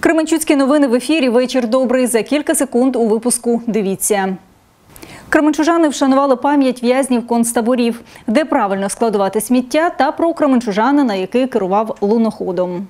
Кременчуцькі новини в ефірі. Вечір добрий. За кілька секунд у випуску. Дивіться. Кременчужани вшанували пам'ять в'язнів концтаборів, де правильно складувати сміття, та про Кременчужана, на який керував луноходом.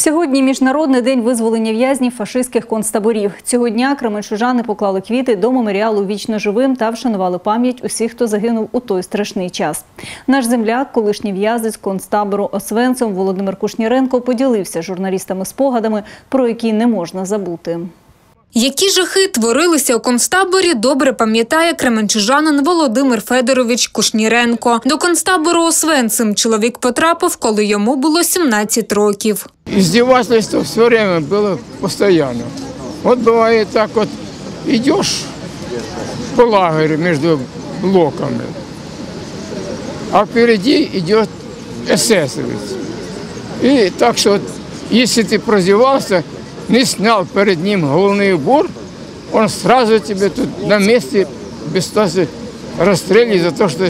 Сьогодні міжнародний день визволення в'язнів фашистських концтаборів. Цього дня кременчужани поклали квіти до меморіалу вічно живим та вшанували пам'ять усіх, хто загинув у той страшний час. Наш земляк, колишній в'язець концтабору Освенцем Володимир Кушніренко поділився журналістами спогадами, про які не можна забути. Які жахи творилися у концтаборі, добре пам'ятає кременчужанин Володимир Федорович Кушніренко. До концтабору Освенцим чоловік потрапив, коли йому було 17 років. Издевательство все время было постоянно. Вот бывает так вот, идешь по лагерю между блоками, а впереди идет эсэсовец. И так что, вот, если ты прозевался, не снял перед ним головный убор, он сразу тебе тут на месте без стаси расстреливает за то, что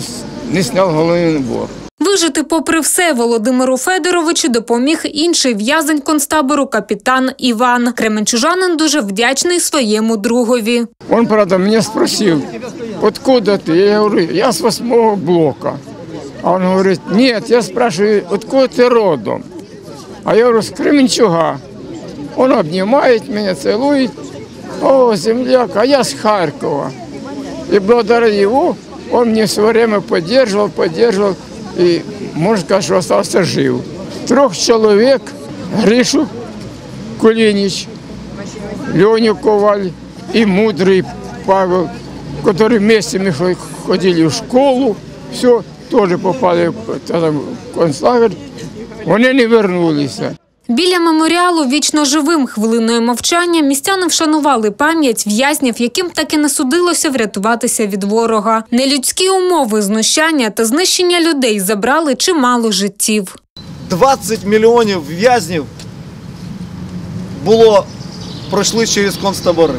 не снял головный убор. Вижити попри все Володимиру Федоровичу допоміг інший в'язень концтабору капітан Іван. Кременчужанин дуже вдячний своєму другові. Он, правда, меня спросил, откуда ты? Я говорю, я с восьмого блока. А он говорит, нет, я спрашиваю, откуда ты родом? А я говорю, с Кременчуга. Он обнимает меня, целует. О, земляк, а я с Харькова. И благодаря его он мне все время поддерживал, поддерживал. И, можно сказать, что остался жив. Трех человек, Гришу Кулинич, Леню Коваль и мудрый Павел, которые вместе мы хо- ходили в школу, все, тоже попали в концлагерь. Вони не вернулися. Біля меморіалу вічно живим хвилиною мовчання містяни вшанували пам'ять в'язнів, яким так і не судилося врятуватися від ворога. Нелюдські умови знущання та знищення людей забрали чимало життів. 20 мільйонів в'язнів було пройшли через концтабори.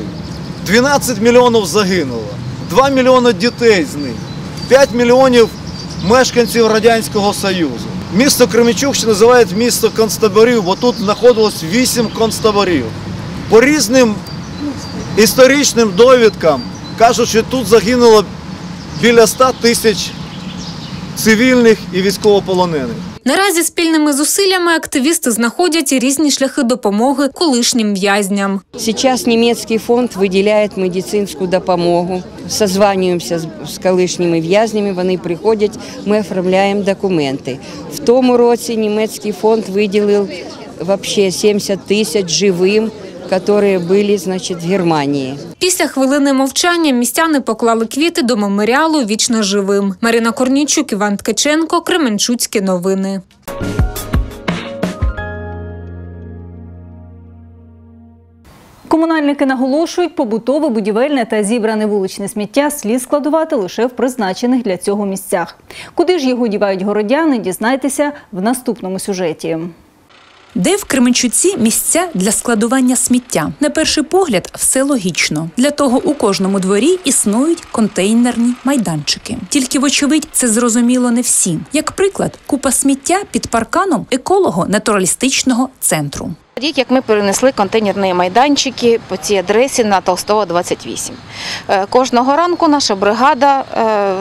12 мільйонів загинуло, 2 мільйони дітей з них, 5 мільйонів мешканців Радянського Союзу. Місто Кременчук ще називають місто концтаборів, бо тут знаходилось вісім концтаборів. По різним історичним довідкам кажуть, що тут загинуло біля 100 тисяч цивільних і військовополонених. Наразі спільними зусиллями активісти знаходять різні шляхи допомоги колишнім в'язням. Зараз німецький фонд виділяє медицинську допомогу. Созванюємося з, колишніми в'язнями, вони приходять, ми оформляємо документи. В тому році німецький фонд виділив вообще 70 тисяч живим, які були значить, в Германії. Після хвилини мовчання містяни поклали квіти до меморіалу вічно живим. Марина Корнійчук, Іван Ткаченко, Кременчуцькі новини. Комунальники наголошують, побутове, будівельне та зібране вуличне сміття слід складувати лише в призначених для цього місцях. Куди ж його дівають городяни, дізнайтеся в наступному сюжеті. Де в Кременчуці місця для складування сміття? На перший погляд, все логічно. Для того у кожному дворі існують контейнерні майданчики. Тільки, вочевидь, це зрозуміло не всім. Як приклад, купа сміття під парканом еколого-натуралістичного центру. Рік, як ми перенесли контейнерні майданчики по цій адресі на Толстого 28. Е, Кожного ранку наша бригада е,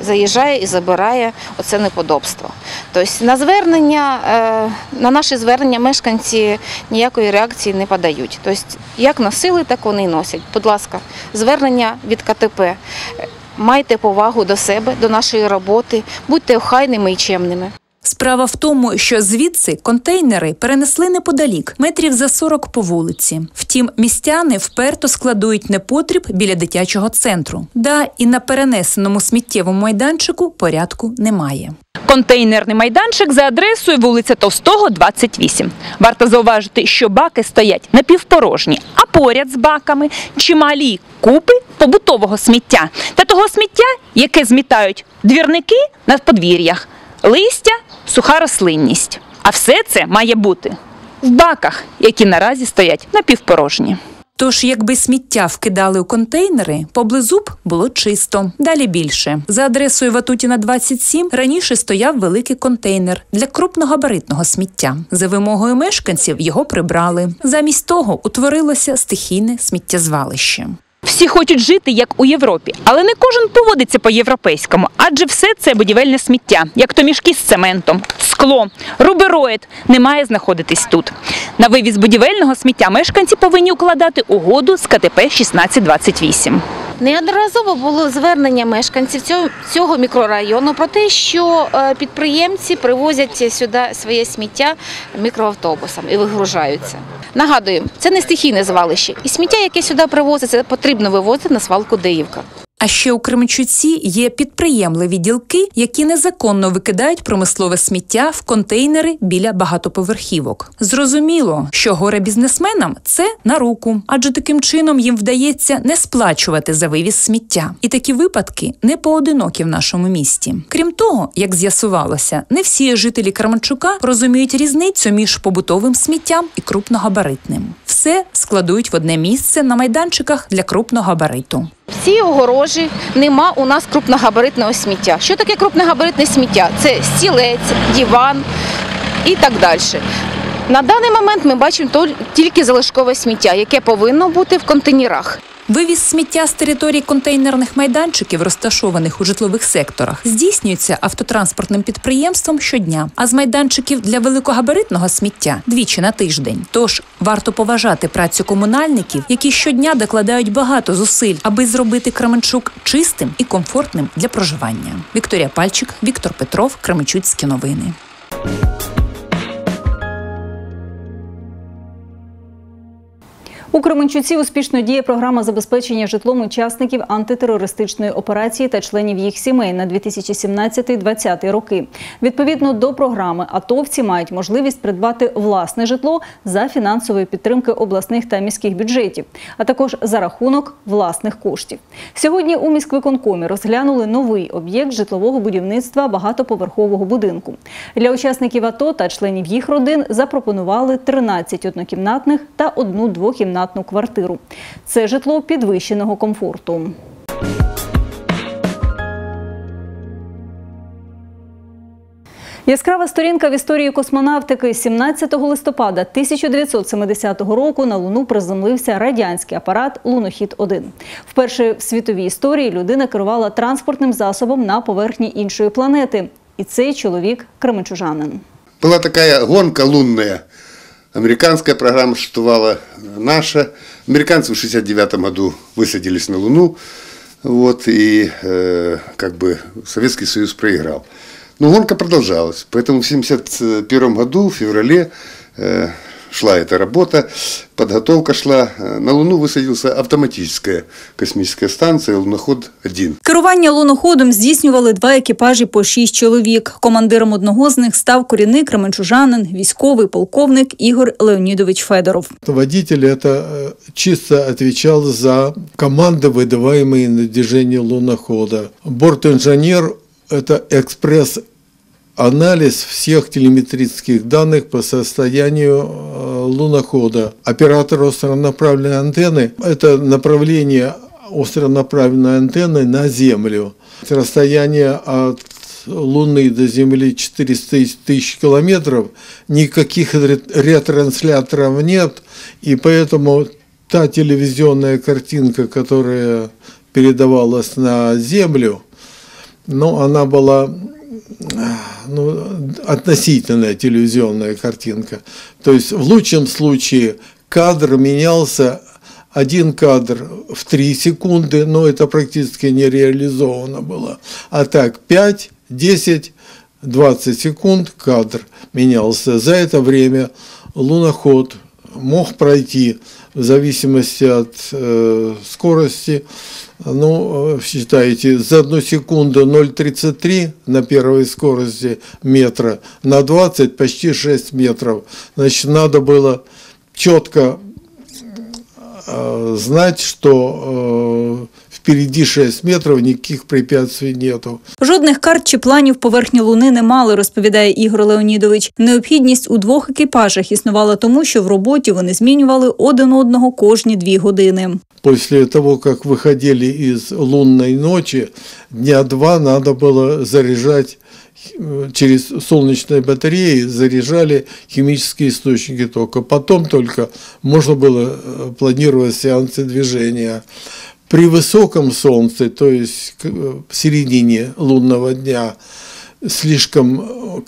заїжджає і забирає оце неподобство. Тобто на звернення, е, на наші звернення мешканці ніякої реакції не подають. Тобто як носили, так вони й носять. Будь ласка, звернення від КТП. Е, Майте повагу до себе, до нашої роботи, будьте охайними і чемними. Справа в тому, що звідси контейнери перенесли неподалік, метрів за 40 по вулиці. Втім, містяни вперто складують непотріб біля дитячого центру. Да, і на перенесеному сміттєвому майданчику порядку немає. Контейнерний майданчик за адресою вулиця Товстого, 28. Варто зауважити, що баки стоять напівпорожні, а поряд з баками чималі купи побутового сміття та того сміття, яке змітають двірники на подвір'ях, листя, суха рослинність. А все це має бути в баках, які наразі стоять напівпорожні. Тож, якби сміття вкидали у контейнери, поблизу б було чисто. Далі більше. За адресою Ватутіна 27 раніше стояв великий контейнер для крупногабаритного сміття. За вимогою мешканців його прибрали. Замість того утворилося стихійне сміттєзвалище. Всі хочуть жити як у Європі, але не кожен поводиться по-європейському, адже все це будівельне сміття, як то мішки з цементом, скло, рубероїд не має знаходитись тут. На вивіз будівельного сміття мешканці повинні укладати угоду з КТП 1628. Неодноразово було звернення мешканців цього, мікрорайону про те, що е, підприємці привозять сюди своє сміття мікроавтобусом і вигружаються. Нагадую, це не стихійне звалище, і сміття, яке сюди привозиться, потрібно вивозити на свалку Деївка. А ще у Кременчуці є підприємливі ділки, які незаконно викидають промислове сміття в контейнери біля багатоповерхівок. Зрозуміло, що горе бізнесменам це на руку, адже таким чином їм вдається не сплачувати за вивіз сміття. І такі випадки не поодинокі в нашому місті. Крім того, як з'ясувалося, не всі жителі Кременчука розуміють різницю між побутовим сміттям і крупногабаритним. Все складують в одне місце на майданчиках для крупногабариту. В цій огорожі нема у нас крупногабаритного сміття. Що таке крупногабаритне сміття? Це стілець, диван і так далі. На даний момент ми бачимо тільки залишкове сміття, яке повинно бути в контейнерах. Вивіз сміття з території контейнерних майданчиків, розташованих у житлових секторах, здійснюється автотранспортним підприємством щодня, а з майданчиків для великогабаритного сміття двічі на тиждень. Тож варто поважати працю комунальників, які щодня докладають багато зусиль, аби зробити Кременчук чистим і комфортним для проживання. Вікторія Пальчик, Віктор Петров, Кременчуцькі новини. У Кременчуці успішно діє програма забезпечення житлом учасників антитерористичної операції та членів їх сімей на 2017-2020 роки. Відповідно до програми, атовці мають можливість придбати власне житло за фінансової підтримки обласних та міських бюджетів, а також за рахунок власних коштів. Сьогодні у міськвиконкомі розглянули новий об'єкт житлового будівництва багатоповерхового будинку. Для учасників АТО та членів їх родин запропонували 13 однокімнатних та одну двокімнатну квартиру. Це житло підвищеного комфорту. Яскрава сторінка в історії космонавтики 17 листопада 1970 року на Луну приземлився радянський апарат Лунохід-1. Вперше в світовій історії людина керувала транспортним засобом на поверхні іншої планети. І цей чоловік кременчужанин. Была такая гонка лунная. Американская программа существовала, наша. Американцы в 69 году высадились на Луну. Вот, и э, как бы Советский Союз проиграл. Но гонка продолжалась. Поэтому в 71 году, в феврале, э, шла эта работа, подготовка шла. Э, На Луну высадился автоматическая космическая станция «Луноход-1». Керування луноходом здійснювали два екіпажі по шість чоловік. Командиром одного з них став корінний кременчужанин, військовий полковник Ігор Леонідович Федоров. Водитель это э, чисто отвечал за команды, выдаваемые на движение лунохода. Бортинженер – это экспресс-анализ всех телеметрических данных по состоянию э, лунохода. Оператор остронаправленной антенны – это направление остронаправленной антенны на Землю. Расстояние от Луны до Земли 400 тысяч километров, никаких ре- ретрансляторов нет, и поэтому та телевизионная картинка, которая передавалась на Землю, ну, она была ну, относительная телевизионная картинка. То есть в лучшем случае кадр менялся один кадр в 3 секунды, но это практически не реализовано было. А так 5, 10, 20 секунд кадр менялся. За это время луноход мог пройти в зависимости от э, скорости, ну, э, считаете, за одну секунду 0,33 на первой скорости метра, на 20 почти 6 метров. Значит, надо было четко э, знать, что э, впереди 6 метров, никаких препятствий нету. Жодних карт чи планів поверхні Луни не мали, розповідає Ігор Леонідович. Необхідність у двох екіпажах існувала тому, що в роботі вони змінювали один одного кожні дві години. После того, как выходили из лунной ночи, дня два надо было заряжать э, через солнечные батареи, заряжали химические источники тока. Потом только можно было э, планировать сеансы движения. При высоком солнце, то есть э, в середине лунного дня, слишком э,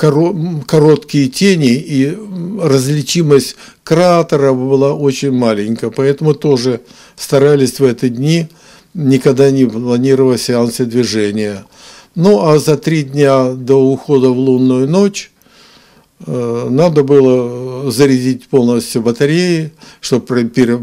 короткие тени и различимость кратеров была очень маленькая, поэтому тоже старались в эти дни никогда не планировать сеансы движения. Ну а за три дня до ухода в лунную ночь э, надо было зарядить полностью батареи, чтобы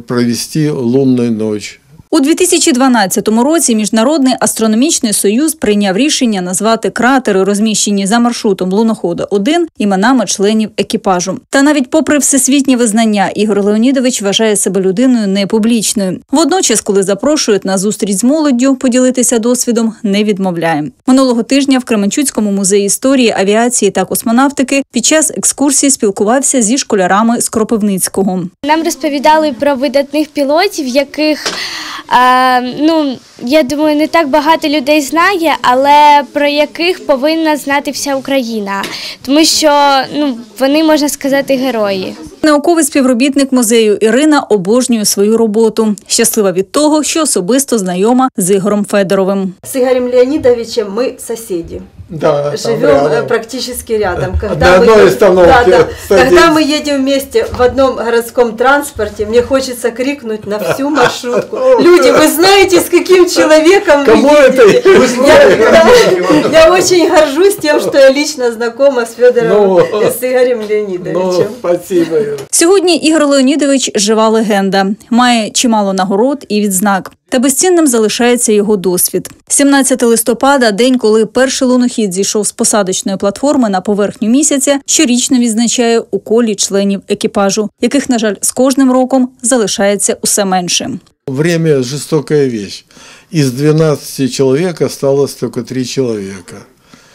провести лунную ночь. У 2012 році Міжнародний астрономічний союз прийняв рішення назвати кратери, розміщені за маршрутом лунохода 1 іменами членів екіпажу. Та навіть попри всесвітнє визнання, Ігор Леонідович вважає себе людиною непублічною. Водночас, коли запрошують на зустріч з молоддю поділитися досвідом, не відмовляє. Минулого тижня в Кременчуцькому музеї історії, авіації та космонавтики під час екскурсії спілкувався зі школярами з Кропивницького. Нам розповідали про видатних пілотів, яких е, ну я думаю, не так багато людей знає, але про яких повинна знати вся Україна, тому що ну вони можна сказати герої. Науковий співробітник музею Ірина обожнює свою роботу. Щаслива від того, що особисто знайома з Ігорем Федоровим. З Ігорем Леонідовичем ми соседи Да, Живем э, практически рядом. На мы одной едем- остановке да, да. садимся. Когда мы едем вместе в одном городском транспорте, мне хочется крикнуть на всю маршрутку. Люди, вы знаете, с каким человеком Кому вы это? едете? Вы Я, знаете? да, я очень горжусь тем, что я лично знакома с Федором Ну, и с Игорем Ну, Леонидовичем. спасибо. Ира. Сьогодні Ігор Леонідович жива легенда, має чимало нагород і відзнак. Та безцінним залишається його досвід. 17 листопада, день, коли перший лунохід зійшов з посадочної платформи на поверхню місяця, щорічно відзначає у колі членів екіпажу, яких, на жаль, з кожним роком залишається усе менше. Время – жестокая вещь. Из 12 человек осталось только 3 человека.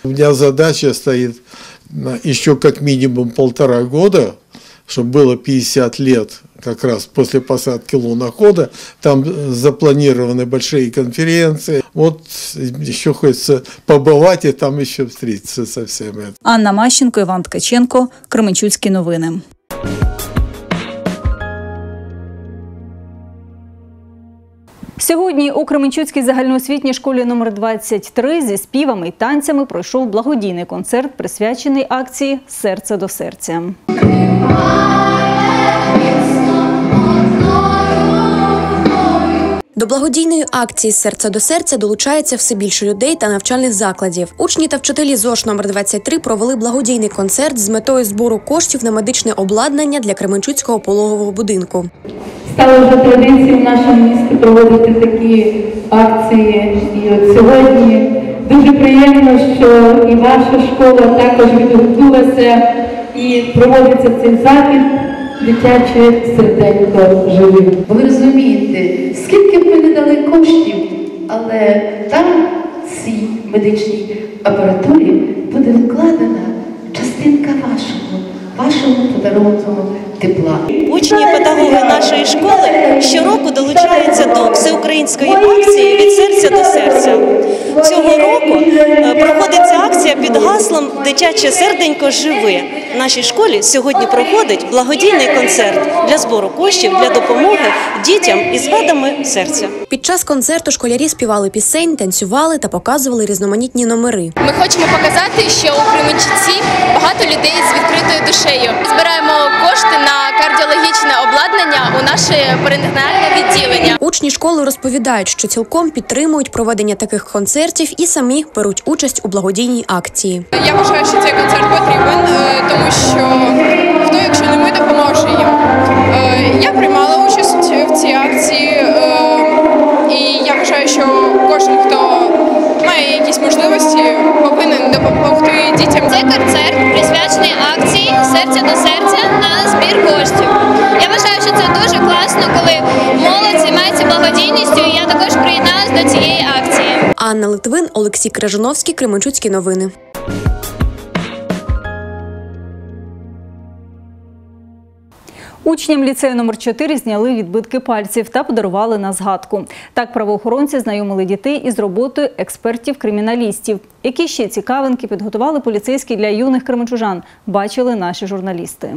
У меня задача стоит еще как минимум полтора года, чтобы было 50 лет как раз после посадки лунохода. Там запланированы большие конференции. Вот еще хочется побывать и там еще встретиться со всем этим. Анна Мащенко, Іван Ткаченко, Кременчуцькі новини. Сьогодні у Кременчуцькій загальноосвітній школі номер 23 зі співами і танцями пройшов благодійний концерт, присвячений акції Серце до серця. До благодійної акції з серця до серця долучається все більше людей та навчальних закладів. Учні та вчителі ЗОШ номер 23 провели благодійний концерт з метою збору коштів на медичне обладнання для Кременчуцького пологового будинку. Стало вже традицією в нашому місті проводити такі акції. І от сьогодні дуже приємно, що і ваша школа також відгукнулася і проводиться цей захід дитяче серденько живим. Ви розумієте, скільки б ми не дали коштів, але там цій медичній апаратурі буде вкладена частинка вашого, вашого подарованого тепла. Учні педагоги нашої школи щороку долучаються до всеукраїнської акції від серця до серця. Цього року е, проходиться акція під гаслом Дитяче серденько живе. В нашій школі сьогодні проходить благодійний концерт для збору коштів для допомоги дітям із вадами серця. Під час концерту школярі співали пісень, танцювали та показували різноманітні номери. Ми хочемо показати, що у Кременчуці багато людей з відкритою душею. Збираємо кошти на наше перинатальне відділення. Учні школи розповідають, що цілком підтримують проведення таких концертів і самі беруть участь у благодійній акції. Я вважаю, що цей концерт потрібен, е, тому що хто, якщо не ми, допоможе їм. Е, Я приймала участь в цій акції, е, і я вважаю, що кожен, хто має якісь можливості, повинен допомогти дітям. Цей концерт присвячений акції серця до серця до цієї Анна Литвин, Олексій Крижановський, Кременчуцькі новини. Учням ліцею номер 4 зняли відбитки пальців та подарували на згадку. Так правоохоронці знайомили дітей із роботою експертів-криміналістів. Які ще цікавинки підготували поліцейські для юних кременчужан, бачили наші журналісти.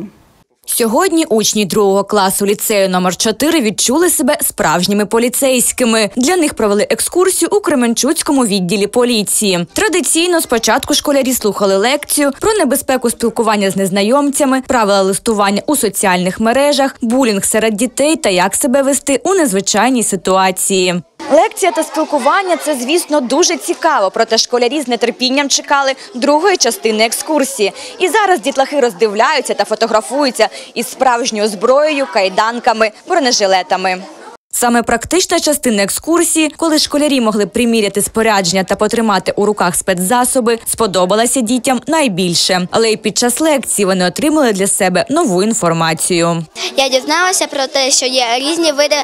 Сьогодні учні другого класу ліцею номер 4 відчули себе справжніми поліцейськими. Для них провели екскурсію у Кременчуцькому відділі поліції. Традиційно спочатку школярі слухали лекцію про небезпеку спілкування з незнайомцями, правила листування у соціальних мережах, булінг серед дітей та як себе вести у незвичайній ситуації. Лекція та спілкування це, звісно, дуже цікаво. Проте школярі з нетерпінням чекали другої частини екскурсії. І зараз дітлахи роздивляються та фотографуються із справжньою зброєю, кайданками, бронежилетами. Саме практична частина екскурсії, коли школярі могли приміряти спорядження та потримати у руках спецзасоби, сподобалася дітям найбільше. Але й під час лекції вони отримали для себе нову інформацію. Я дізналася про те, що є різні види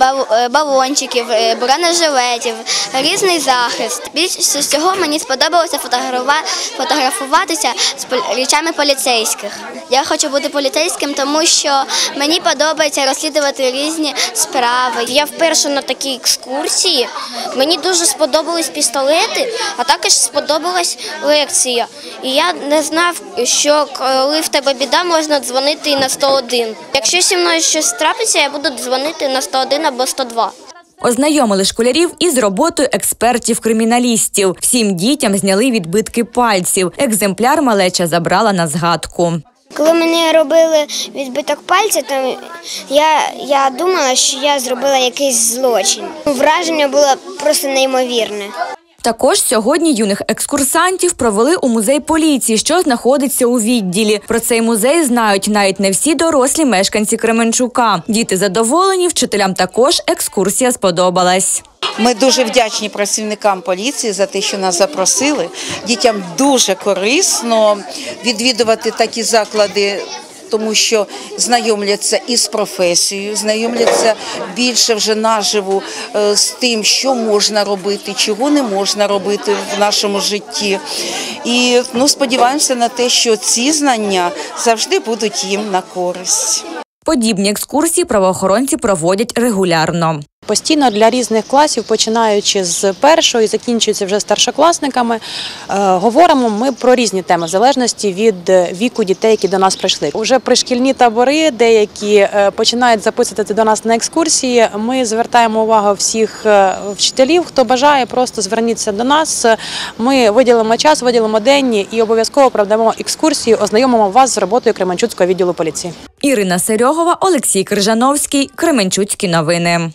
бал- е, балончиків, е, бронежилетів, різний захист. Більше всього мені сподобалося фотографува- фотографуватися з речами поліцейських. Я хочу бути поліцейським, тому що мені подобається розслідувати різні справи. Я вперше на такій екскурсії. Мені дуже сподобались пістолети, а також сподобалась лекція. І я не знав, що коли в тебе біда, можна дзвонити і на 101. Якщо зі мною щось трапиться, я буду дзвонити на 101 або 102. Ознайомили школярів із роботою експертів-криміналістів. Всім дітям зняли відбитки пальців. Екземпляр малеча забрала на згадку. Коли мені робили відбиток пальця, то я, я думала, що я зробила якийсь злочин. Враження було просто неймовірне. Також сьогодні юних екскурсантів провели у музей поліції, що знаходиться у відділі. Про цей музей знають навіть не всі дорослі мешканці Кременчука. Діти задоволені, вчителям також екскурсія сподобалась. Ми дуже вдячні працівникам поліції за те, що нас запросили. Дітям дуже корисно відвідувати такі заклади. Тому що знайомляться із професією, знайомляться більше вже наживу е, з тим, що можна робити, чого не можна робити в нашому житті. І ну, сподіваємося на те, що ці знання завжди будуть їм на користь. Подібні екскурсії правоохоронці проводять регулярно. Постійно для різних класів, починаючи з першого і закінчуючи вже старшокласниками, е, говоримо ми про різні теми в залежності від е, віку дітей, які до нас прийшли. Уже пришкільні табори, деякі е, починають записувати до нас на екскурсії. Ми звертаємо увагу всіх вчителів, хто бажає, просто зверніться до нас. Ми виділимо час, виділимо день і обов'язково проведемо екскурсію, ознайомимо вас з роботою Кременчуцького відділу поліції. Ірина Серьогова, Олексій Крижановський, Кременчуцькі новини.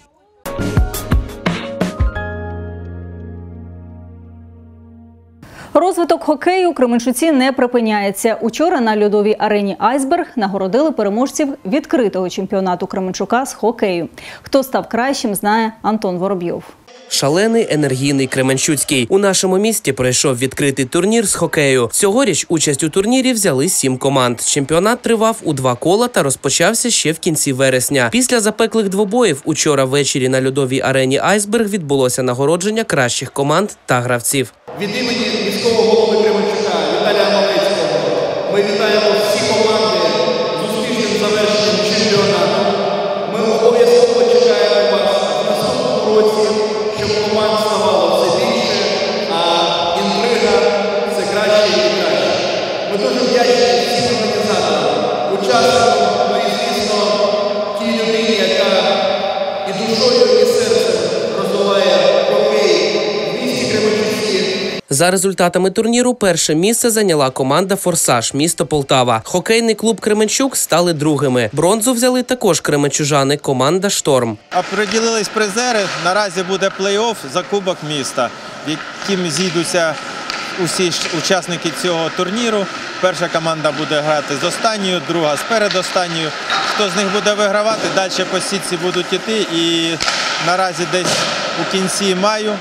Розвиток хокею Кременчуці не припиняється. Учора на льодовій арені Айсберг нагородили переможців відкритого чемпіонату Кременчука з хокею. Хто став кращим, знає Антон Воробйов. Шалений енергійний Кременчуцький у нашому місті пройшов відкритий турнір з хокею. Цьогоріч участь у турнірі взяли сім команд. Чемпіонат тривав у два кола та розпочався ще в кінці вересня. Після запеклих двобоїв учора ввечері на льодовій арені Айсберг відбулося нагородження кращих команд та гравців. Від імені міського За результатами турніру перше місце зайняла команда Форсаж місто Полтава. Хокейний клуб Кременчук стали другими. Бронзу взяли також кременчужани. Команда Шторм. Оприділились призери. Наразі буде плей-офф за Кубок міста, в яким зійдуться усі учасники цього турніру. Перша команда буде грати з останньою, друга з передостанньою. Хто з них буде вигравати, далі по сітці будуть іти. І наразі десь у кінці маю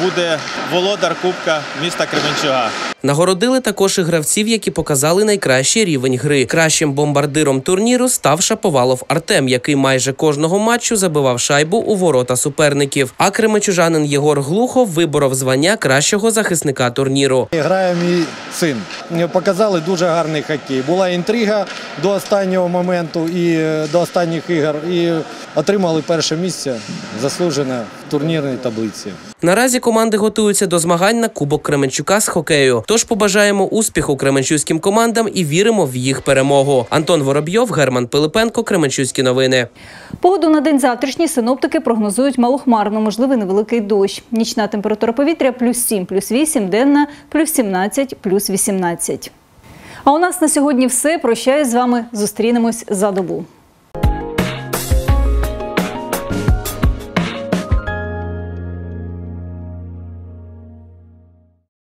буде володар Кубка міста Кременчуга. Нагородили також і гравців, які показали найкращий рівень гри. Кращим бомбардиром турніру став Шаповалов Артем, який майже кожного матчу забивав шайбу у ворота суперників. А кременчужанин Єгор Глухов виборов звання кращого захисника турніру. Грає мій син. Показали дуже гарний хокей. Була інтрига до останнього моменту і е, до останніх ігор. І отримали перше місце заслужене в турнірній таблиці. Наразі команди готуються до змагань на Кубок Кременчука з хокею. Тож побажаємо успіху кременчуцьким командам і віримо в їх перемогу. Антон Воробйов, Герман Пилипенко, Кременчуцькі новини. Погоду на день завтрашній синоптики прогнозують малохмарно, можливий невеликий дощ. Нічна температура повітря плюс 7, плюс 8, денна плюс 17, плюс 18. А у нас на сьогодні все. Прощаюсь з вами. Зустрінемось за добу.